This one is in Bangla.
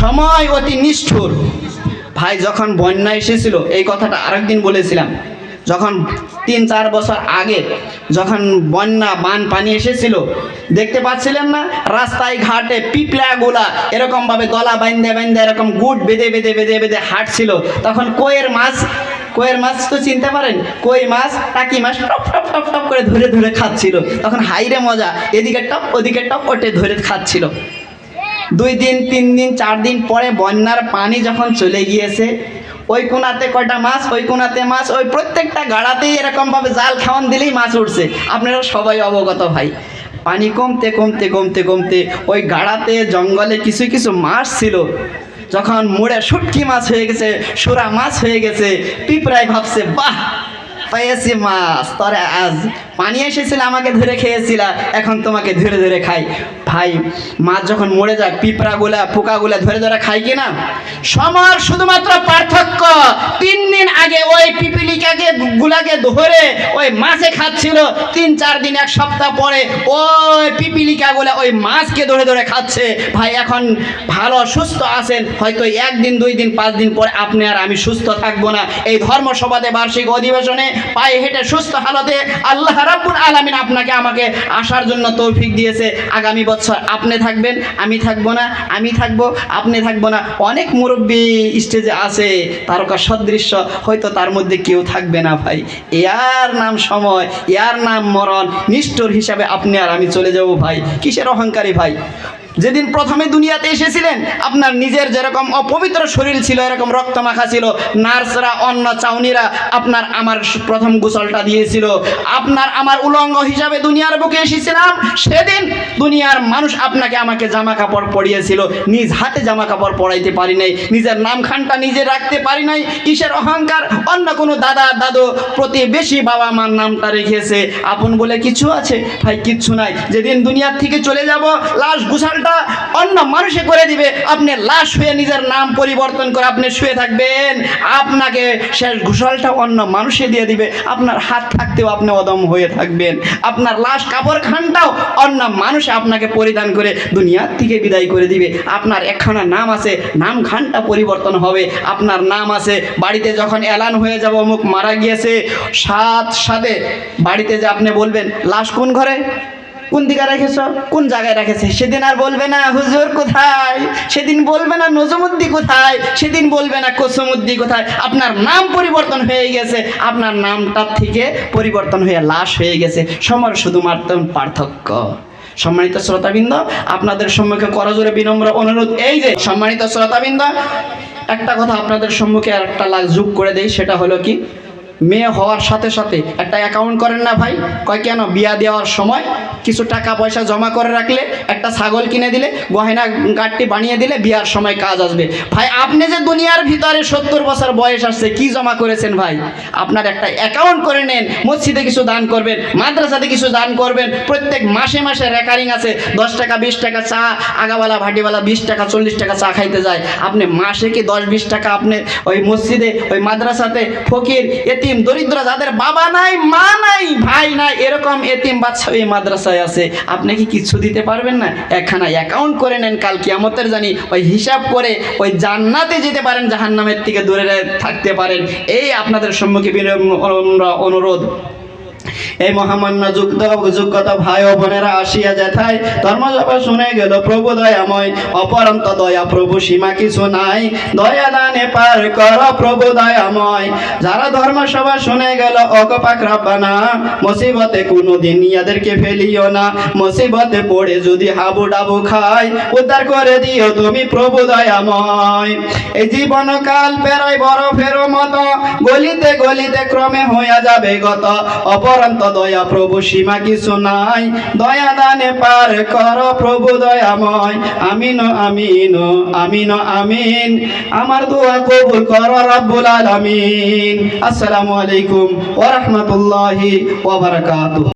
সময় অতি নিষ্ঠুর। ভাই, যখন বন্যা এসেছিল, এই কথাটা আরেকদিন বলেছিলাম। যখন তিন চার বছর আগে যখন বন্যা, বান, পানি এসেছিল, দেখতে পাচ্ছিলেন না? রাস্তায়, ঘাটে পিপলাগুলা এরকম ভাবে গলা বাইন্দে বাইন্দে এরকম গুট বেঁধে বেঁধে বেঁধে বেঁধে হাঁটছিল। তখন কোয়ের মাছ কোয়ের মাছ তো চিনতে পারেন? কই মাছ, টাকি মাছ, টপ টপ টপ টপ করে ধরে ধরে খাচ্ছিল। তখন হাইরে মজা, এদিকে টপ, ওদিকে টপ, ওটে ধরে খাচ্ছিল। দুই দিন, তিন দিন, চার দিন পরে বন্যার পানি যখন চলে গিয়েছে, ওই কোনাতে কয়টা মাছ, ওই কোনাতে মাছ, ওই প্রত্যেকটা গাড়াতেই এরকমভাবে জাল খাওয়ান দিলেই মাছ উঠছে। আপনারা সবাই অবগত ভাই। পানি কমতে কমতে কমতে কমতে ওই গাড়াতে, জঙ্গলে কিছু কিছু মাছ ছিল। যখন মোড়ে শুটকি মাছ হয়ে গেছে, সুরা মাছ হয়ে গেছে, পিঁপড়াই ভাবছে, বাহ, পেয়েছি মাছ, তরে আজ পানি এসেছিল, আমাকে ধরে খেয়েছিল, এখন তোমাকে ধরে ধরে খাই। ভাই, মাছ যখন মরে যায়, পিঁপড়াগুলা, পোকাগুলা ধরে ধরে খাই কিনা? সমর শুধুমাত্র পার্থক্য, তিন দিন আগে ওই পিপিলিকাকে গুলাকে ধরে ওই মাছে খাচ্ছিল, তিন, চার দিন, এক সপ্তাহ পরে ওই পিপিলিকাগুলা ওই মাছকে ধরে ধরে খাচ্ছে। ভাই, এখন ভালো, সুস্থ আছেন, হয়তো একদিন, দুই দিন, পাঁচ দিন পরে আপনি আর আমি সুস্থ থাকব না। এই ধর্মসভাতে বার্ষিক অধিবেশনে পায়ে হেঁটে সুস্থ হালতে আল্লাহ রাব্বুল আলামিন আপনাকে আমাকে আসার জন্য তৌফিক দিয়েছে। আগামী বছর আপনি থাকবেন, আমি থাকব না, আমি থাকব, আপনি থাকব না। অনেক মুরব্বী স্টেজে আছে, তারকা সদৃশ্য, হয়তো তার মধ্যে কেউ থাকবে না ভাই। এয়ার নাম সময় এয়ার নাম মরণ, নিষ্ঠুর হিসাবে আপনি আর আমি চলে যাব ভাই। কিসের অহংকারী ভাই? যেদিন প্রথমে দুনিয়াতে এসেছিলেন, আপনার নিজের যেরকম অপবিত্র শরীর ছিল, এরকম রক্ত মাখা ছিল, নার্সরা, অন্য চাউনিরা আপনার আমার প্রথম গোসলটা দিয়েছিল। আপনার আমার উলঙ্গ হিসাবে দুনিয়ার বুকে এসেছিলাম, সেদিন দুনিয়ার মানুষ আপনাকে আমাকে জামা কাপড় পরিয়েছিল। নিজ হাতে জামা কাপড় পরাইতে পারি নাই, নিজের নামখানটা নিজে রাখতে পারি নাই, কিসের অহংকার? অন্য কোনো দাদা, দাদু, প্রতিবেশী বাবা মার নামটা রেখেছে। আপন বলে কিছু আছে? ভাই, কিচ্ছু নাই। যেদিন দুনিয়ার থেকে চলে যাব, লাশ গুছালটা অন্য মানুষে করে দিবে। আপনি লাশ হয়ে নিজের নাম পরিবর্তন করে আপনি শুয়ে থাকবেন। আপনাকে শেষ ঘুষালটা অন্য মানুষে দিয়ে দিবে। আপনার হাত থাকতেও আপনি অদম হয়ে থাকবেন। আপনার লাশ কাপড় খানটাও অন্য মানুষ আপনাকে পরিধান করে দুনিয়ার থেকে বিদায় করে দিবে। আপনার একখানা নাম আছে নাম খানটা পরিবর্তন হবে। আপনার নাম আছে, বাড়িতে যখন এলান হয়ে যাব, অমুক মারা গিয়েছে, সাত সাথে বাড়িতে যে আপনি বলবেন, লাশ কোন ঘরে? কোন দিকে রেখেছ? কোন জায়গায় রেখেছে? সেদিন আর বলবে না, হুজুর কোথায়? সেদিন বলবে না, নজমুদ্দি কোথায়? সেদিন বলবে না, কোসমুদ্দি কোথায়? আপনার নাম পরিবর্তন হয়ে গেছে। আপনার নামটার থেকে পরিবর্তন হয়ে লাশ হয়ে গেছে। সমর শুধুমাত্র পার্থক্য। সম্মানিত শ্রোতাবৃন্দ, আপনাদের সম্মুখে করজোরে বিনম্র অনুরোধ এই যে, সম্মানিত শ্রোতাবৃন্দ, একটা কথা আপনাদের সম্মুখে আর একটা লাগ যোগ করে দেই, সেটা হলো কি? মেয়ে হওয়ার সাথে সাথে একটা অ্যাকাউন্ট করেন না ভাই। কয় কেন? বিয়া দেওয়ার সময় কিছু টাকা পয়সা জমা করে রাখলে একটা ছাগল কিনে দিলে, গহেনা গাঠটি বানিয়ে দিলে বিয়ার সময় কাজ আসবে। ভাই, আপনি যে দুনিয়ার ভিতরে সত্তর বছর বয়স আসছে, কি জমা করেছেন ভাই? আপনার একটা অ্যাকাউন্ট করে নেন, মসজিদে কিছু দান করবেন, মাদ্রাসাতে কিছু দান করবেন, প্রত্যেক মাসে মাসে রেকারিং আছে, দশ টাকা, বিশ টাকা চা আগাওয়ালা ভাটিওয়ালা বিশ টাকা, চল্লিশ টাকা চা খাইতে যায়। আপনি মাসে কি দশ, বিশ টাকা আপনি ওই মসজিদে, ওই মাদ্রাসাতে, ফকির এতিম, দরিদ্র, যাদের বাবা নাই, মা নাই, ভাই নাই, এরকম এতিম বাচ্চা ওই মাদ্রাসায় আছে। আপনি কি কিছু দিতে পারবেন না? একখানা অ্যাকাউন্ট করে নেন, কাল কিয়ামতের জানি ওই হিসাব করে ওই জান্নাতে যেতে পারেন, জাহান্নামের থেকে দূরে থাকতে পারেন। এই আপনাদের সম্মুখে অনুরোধ। এই মহামান্য যুক্ত যুগত ভাই ও বোনেরা আসিয়া যেথায় ধর্মসভা শুনে গেল, প্রভু দয়াময়, অপরন্ত দয়া প্রভু সীমা কিছু নাই। দয়া দানে পার কর প্রভু দয়াময়। যারা ধর্মসভা শুনে গেল অকপাক রাব্বানা মুসিবতে কোনোদিন ইয়াদেরকে ফেলিও না। মুসিবতে পড়ে যদি হাবু ডাবু খায়, উদ্ধার করে দিও তুমি প্রভু দয়াময়। এই জীবন কাল পেরোয় বড় ফেরো মতো, গলিতে গলিতে ক্রমে হইয়া যাবে গত। অপরন্ত দয়া প্রভু, সীমা কিছু নাই। দয়া দানে পার কর প্রভু দয়াময়। আমিন আমিন আমিন আমিন। আমার দোয়া কবুল কর রাব্বুল আলামিন। আসসালামু আলাইকুম ওয়া রাহমাতুল্লাহি ওয়া বারাকাতুহু।